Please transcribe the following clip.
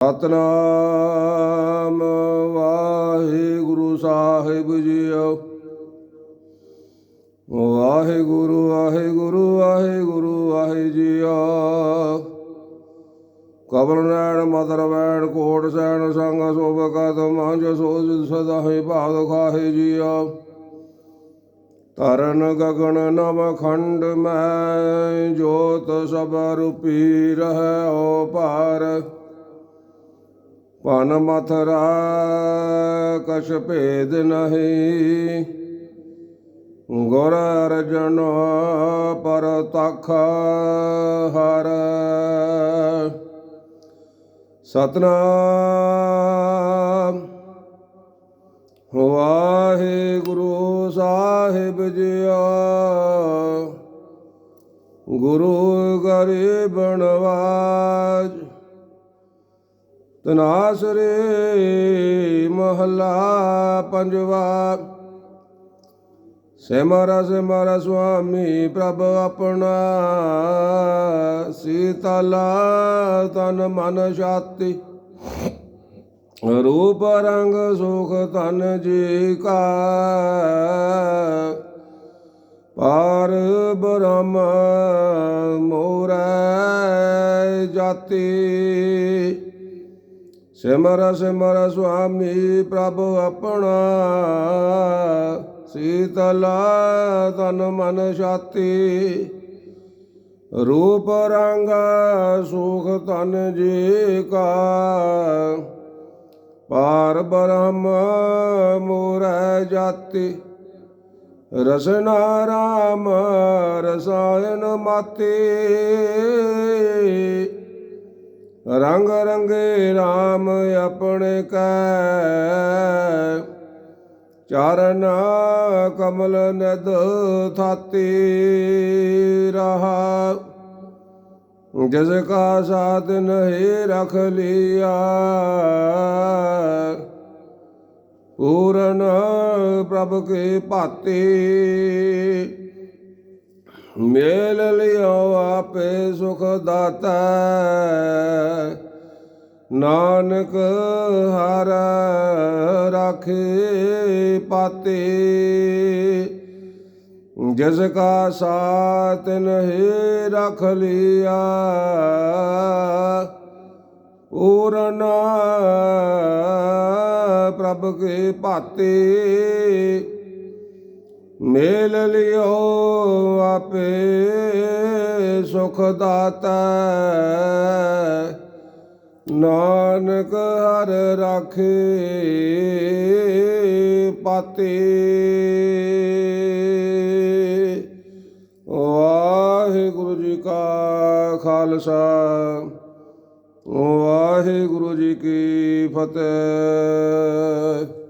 ਸਤਨਾਮ ਵਾਹਿਗੁਰੂ ਸਾਹਿਬ ਜੀਓ। ਵਾਹਿਗੁਰੂ ਵਾਹਿਗੁਰੂ ਵਾਹਿਗੁਰੂ ਵਾਹਿ ਜੀਓ ਕਬਰ ਨੈਣ, ਮਦਰ ਵੈਣ, ਕੋਟ ਸੈਣ, ਸੰਗ ਸੋਭ ਕਦ ਮਾਂਜ ਸੋਜ ਸਦਾ ਹੈ ਭਾਗ ਖਾਹੇ ਜੀਓ। ਤਰਨ ਗਗਨ ਨਵ ਖੰਡ ਮੈਂ ਜੋਤ ਸਭ ਰੂਪੀ ਰਹਿ ਓ ਪਾਰ ਪਨ ਮਥਰਾ ਕਛ ਭੇਦ ਨਹੀਂ। ਗੁਰ ਅਰਜਨ ਪਰ ਤਖ ਹਰ। ਸਤਨਾਮ। ਵਾਹਿਗੁਰੂ ਸਾਹਿਬ ਜੀਓ। ਗੁਰੂ ਗਰੀਬ ਨਵਾਜ ਤਨਾਸਰੇ ਮਹਲਾ ਪੰਜਵਾ। ਸਿਮਰ ਸਿਮਰ ਸੁਆਮੀ ਪ੍ਰਭ ਆਪਣਾ। ਸੀਤਲਾ ਤਨ ਮਨ ਸ਼ਾਤੀ ਰੂਪ ਰੰਗ ਸੁਖ ਤਨ ਜੀ ਕਾ। ਪਾਰ ਬ੍ਰਹਮ ਮੋਰੈ ਜਾਤੀ। ਸਿਮਰ ਸਿਮਰ ਸੁਆਮੀ ਪ੍ਰਭ ਆਪਣਾ। ਸੀਤਲਾ ਤਨ ਮਨ ਛਾਤੀ। ਰੂਪ ਰੰਗ ਸੁਖ ਤਨ ਜੀ ਕਾ। ਪਾਰ ਬ੍ਰਹਮ ਮੋਰੈ ਜਾਤੀ। ਰਸਨਾ ਰਾਮ ਰਸਾਇਨ ਮਾਤੇ। ਰੰਗ ਰੰਗੇ RAM ਆਪਣੇ ਕੈ। ਚਰਨ ਕਮਲ ਨਦ ਥਾਤੀ ਰਹਾ। ਜਿਸ ਕਾ ਸਾਥ ਨਹੀਂ ਰਖ ਲਿਆ। ਪੂਰਨ ਪ੍ਰਭ ਕੇ ਭਾਤੇ। ਮੇਲ ਲਿਓ ਆਪੇ ਸੁਖ ਦਾਤਾ। ਨਾਨਕ ਹਰ ਰਾਖੇ ਪਾਤੇ। ਜਿਸ ਕਾ ਸਾਥ ਨਹੀਂ ਰਖ ਲਿਆ, ਪੂਰਨ ਪ੍ਰਭ ਕੇ ਭਾਤੇ ਮੇਲ ਲਿਓ ਆਪੇ ਸੁਖ ਦਾਤਾ। ਨਾਨਕ ਹਰ ਰਾਖੇ ਪਾਤੇ। ਵਾਹਿਗੁਰੂ ਜੀ ਕਾ ਖਾਲਸਾ, ਵਾਹਿਗੁਰੂ ਜੀ ਕੀ ਫਤਿਹ।